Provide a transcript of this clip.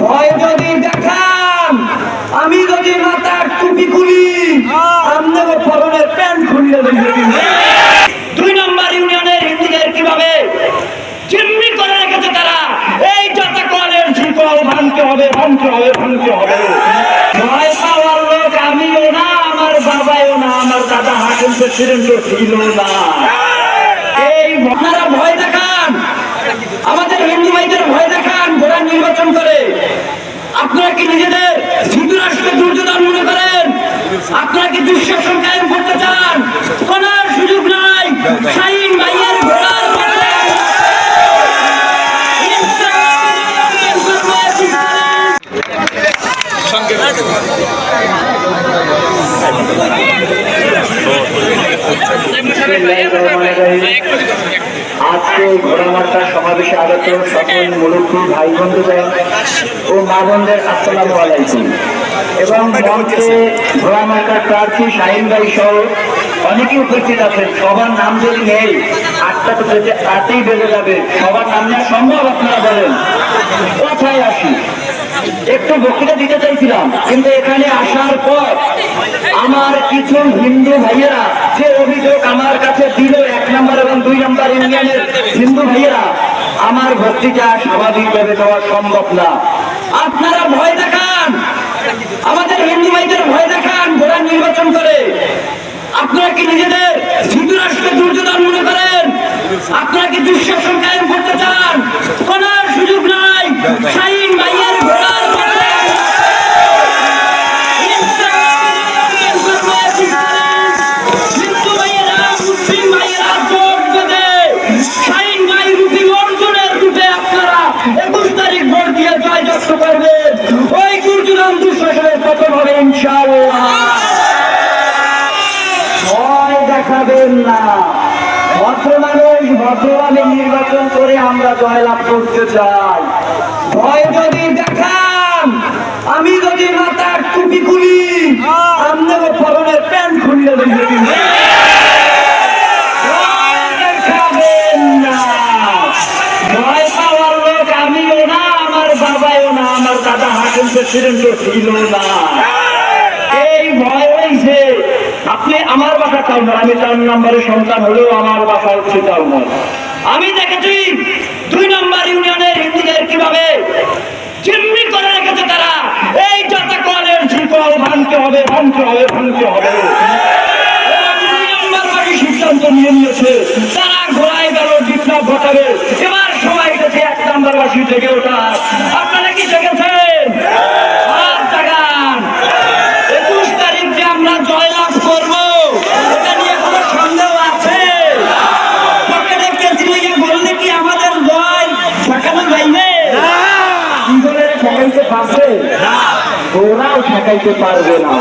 ভয় যদি দেখান, আমি যদি মাথার টুপি খুলি আপনাকে পরনের প্যান্ট খুলিয়ে দুই নম্বর ইউনিয়নের হিন্দুদের কীভাবে চিমনি করে রেখেছে তারা? এই যত কলের শিকল ভাঙতে হবে ভাঙতে হবে ভাঙতে হবে। ভয় পাওয়ার লোক আমিও না, আমার বাবাও না, আমার দাদা হাকিম প্রেসিডেন্টও ছিল না। এই আপনারা ভয় দেখান আমাদের হিন্দু ভাইদের ভয় দেখান গোড়া নির্বাচন করে আপনারা কি নিজেদের হিন্দু রাষ্ট্রকে দুর্যোধন মনে করেন আপনারা কি কায়েম করতে চান। কোন সুযোগ নাই। শাহিন ভাইয়ের ঘোড়ার আজকে ঘোড়ামার্কা সমাবেশে আগত সকল মুরব্বী ভাই বন্ধুদের ও মা বোনদের আসসালামু আলাইকুম। এবং ঘোড়ামার্কার প্রার্থী শাহিন ভাই সহ অনেকে উপস্থিত আছেন। সবার নাম যদি নেই, আটটা তো বেজে আটই বেজে যাবে। সবার নাম নেওয়া সম্ভব আপনারা বলেন? কোথায় আসি? একটু বক্তৃতা দিতে চাইছিলাম, কিন্তু এখানে আসার পর আমার কিছু হিন্দু ভাইয়েরা যে অভিযোগ আমার কাছে দিল, এক নম্বর এবং দুই নম্বর ইউনিয়নের হিন্দু ভাইয়েরা, আমার বক্তৃতা স্বাভাবিকভাবে দেওয়া সম্ভব না। আপনারা ভয় দেখান। আমাদের হিন্দু ভাইদের ভয় দেখান ঘোড়া নির্বাচন করে। আপনারা কি নিজেদের হিন্দু রাষ্ট্রকে দুর্যোধন মনে করেন? আপনারা কি দুঃশাসন দেখাবেন না। মানুষ ভদ্রভাবে নির্বাচন করে আমরা জয়লাভ করতে চাই। ভয় যদি দেখান, আমি যদি মাথার টুপি খুলি আপনাকে পরনের প্যান্ট খুলিয়ে না। আমার দাদা হাকিম প্রেসিডেন্টও ছিল না। এই ভয় আপনি আমার বাসা টাউনার আমি চার নম্বরের সন্তান হলেও আমার বাসা হচ্ছে টাউনার আমি দেখেছি দুই নম্বর ইউনিয়নের হিন্দুদের কীভাবে চিমনি করে রেখেছে তারা। এই যত কলের শিকল ভাঙতে হবে ভাঙতে হবে ভাঙতে হবে। সিদ্ধান্ত নিয়ে নিয়েছে। তারা ওরাও ঠেকাইতে পারবে না।